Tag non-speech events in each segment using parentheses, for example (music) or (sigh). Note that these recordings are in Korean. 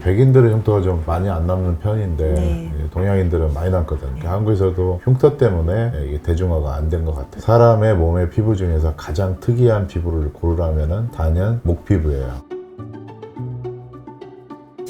백인들은 흉터가 좀 많이 안 남는 편인데 네. 예, 동양인들은 많이 남거든요. 한국에서도 흉터 때문에 예, 이게 대중화가 안 된 것 같아요. 사람의 몸의 피부 중에서 가장 특이한 피부를 고르라면은 단연 목 피부예요.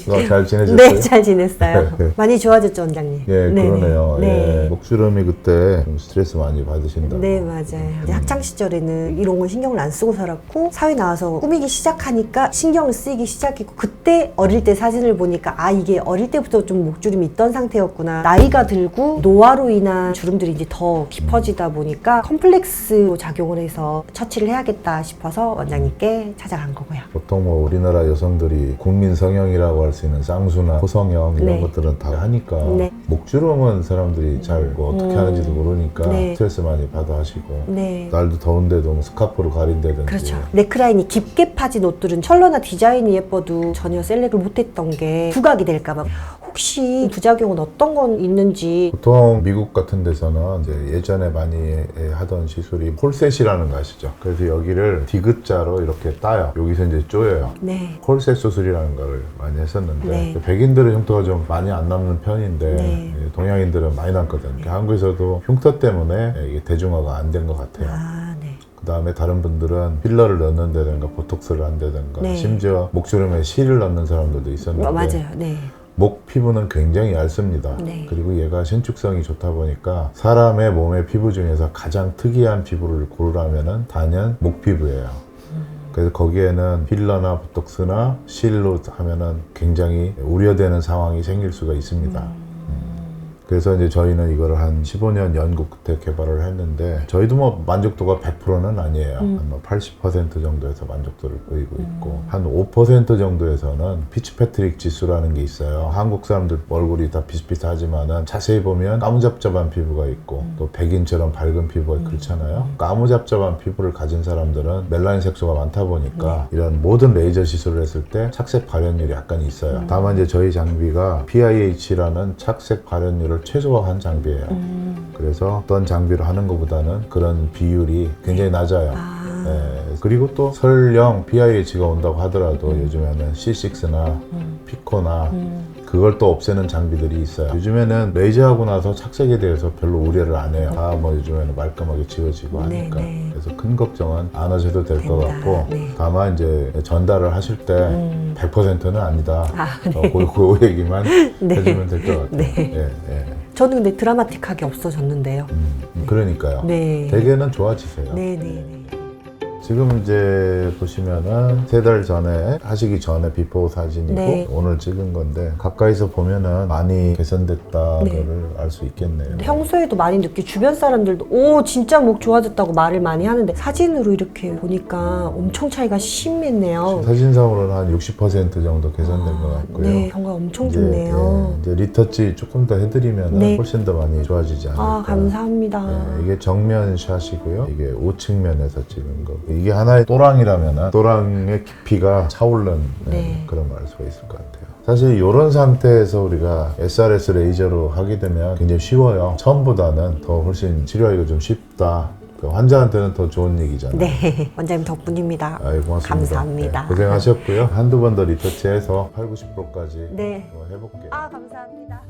어, 잘 지내셨어요? 네, 잘 지냈어요. 네, 네. 많이 좋아졌죠, 원장님? 예, 네네. 그러네요. 네. 예, 목주름이 그때 좀 스트레스 많이 받으신다. 네, 맞아요. 이제 학창 시절에는 이런 건 신경을 안 쓰고 살았고 사회 나와서 꾸미기 시작하니까 신경을 쓰이기 시작했고 그때 어릴 때 사진을 보니까 아 이게 어릴 때부터 좀 목주름이 있던 상태였구나. 나이가 들고 노화로 인한 주름들이 이제 더 깊어지다 보니까 컴플렉스로 작용을 해서 처치를 해야겠다 싶어서 원장님께 찾아간 거고요. 보통 뭐 우리나라 여성들이 국민 성형이라고 할수 있는 쌍수나 호성형 이런 네. 것들은 다 하니까 네. 목주름은 사람들이 잘 뭐 어떻게 음. 하는지도 모르니까 네. 스트레스 많이 받아 하시고 네. 날도 더운데도 뭐 스카프로 가린다든지 그렇죠. 네크라인이 깊게 파진 옷들은 컬러나 디자인이 예뻐도 전혀 셀렉을 못했던 게 부각이 될까봐 혹시 부작용은 어떤 건 있는지 보통 미국 같은 데서는 이제 예전에 많이 하던 시술이 콜셋이라는 거 아시죠? 그래서 여기를 디귿자로 이렇게 따요. 여기서 이제 쪼여요. 네. 콜셋 수술이라는 걸 많이 했었는데 네. 백인들은 흉터가 좀 많이 안 남는 편인데 네. 예, 동양인들은 많이 남거든요. 한국에서도 흉터 때문에 이게 대중화가 안 된 것 같아요. 아, 네. 그 다음에 다른 분들은 필러를 넣는다든가 보톡스를 한다든가 네. 심지어 목주름에 실을 넣는 사람들도 있었는데 어, 맞아요. 네. 목 피부는 굉장히 얇습니다. 네. 그리고 얘가 신축성이 좋다 보니까 사람의 몸의 피부 중에서 가장 특이한 피부를 고르라면은 단연 목 피부예요. 그래서 거기에는 필러나 보톡스나 실로 하면은 굉장히 우려되는 상황이 생길 수가 있습니다. 그래서 이제 저희는 이거를 한 15년 연구 끝에 개발을 했는데 저희도 뭐 만족도가 100%는 아니에요. 음. 한80% 정도에서 만족도를 보이고 있고 한5% 정도에서는 피츠패트릭 지수라는 게 있어요. 한국 사람들 얼굴이 다 비슷비슷하지만은 자세히 보면 까무잡잡한 피부가 있고 또 백인처럼 밝은 피부가 그렇잖아요. 까무잡잡한 피부를 가진 사람들은 멜라닌 색소가 많다 보니까 이런 모든 레이저 시술을 했을 때 착색 발현율이 약간 있어요. 다만 이제 저희 장비가 PIH라는 착색 발현율을 최소화한 장비예요. 그래서 어떤 장비로 하는 것보다는 그런 비율이 굉장히 낮아요. 아, 네. 그리고 또 설령 BIH가 온다고 하더라도 요즘에는 C6나 피코나 음. 그걸 또 없애는 장비들이 있어요. 요즘에는 레이저하고 나서 착색에 대해서 별로 우려를 안 해요. 다뭐 요즘에는 말끔하게 지워지고 네, 하니까. 네. 그래서 큰 걱정은 안 하셔도 될 것. 같고 네. 다만 이제 전달을 하실 때 음. 100%는 아니다. 아, 어, 그, 그 얘기만 (laughs) 네. 해주면 될 것 같아요. 네. 예, 예. 저는 근데 드라마틱하게 없어졌는데요. 음, 그러니까요. 네. 대개는 좋아지세요. 네, 네, 네. 지금 이제 보시면은 세 달 전에 하시기 전에 비포 사진이고 네. 오늘 찍은 건데 가까이서 보면은 많이 개선됐다를 네. 알수 있겠네요. 평소에도 많이 느끼 주변 사람들도 오 진짜 목 좋아졌다고 말을 많이 하는데 사진으로 이렇게 보니까 엄청 차이가 심했네요. 사진상으로는 한 60% 정도 개선된 것 같고요. 네, 경과 엄청 이제, 좋네요. 예, 이제 리터치 조금 더 해드리면 네. 훨씬 더 많이 좋아지지 않을까. 아 감사합니다. 예, 이게 정면 샷이고요. 이게 우측면에서 찍은 거. 이게 하나의 또랑이라면 또랑의 깊이가 차오른 네, 네. 그런 말할 수가 있을 것 같아요. 사실 이런 상태에서 우리가 SRS 레이저로 하게 되면 굉장히 쉬워요. 처음보다는 더 훨씬 치료하기가 좀 쉽다. 그 환자한테는 더 좋은 얘기잖아요. 네, (laughs) 원장님 덕분입니다. 아이, 고맙습니다. 감사합니다. 네, 고생하셨고요. 한두 번 더 리터치해서 8, 90%까지 네. 해볼게요. 아 감사합니다.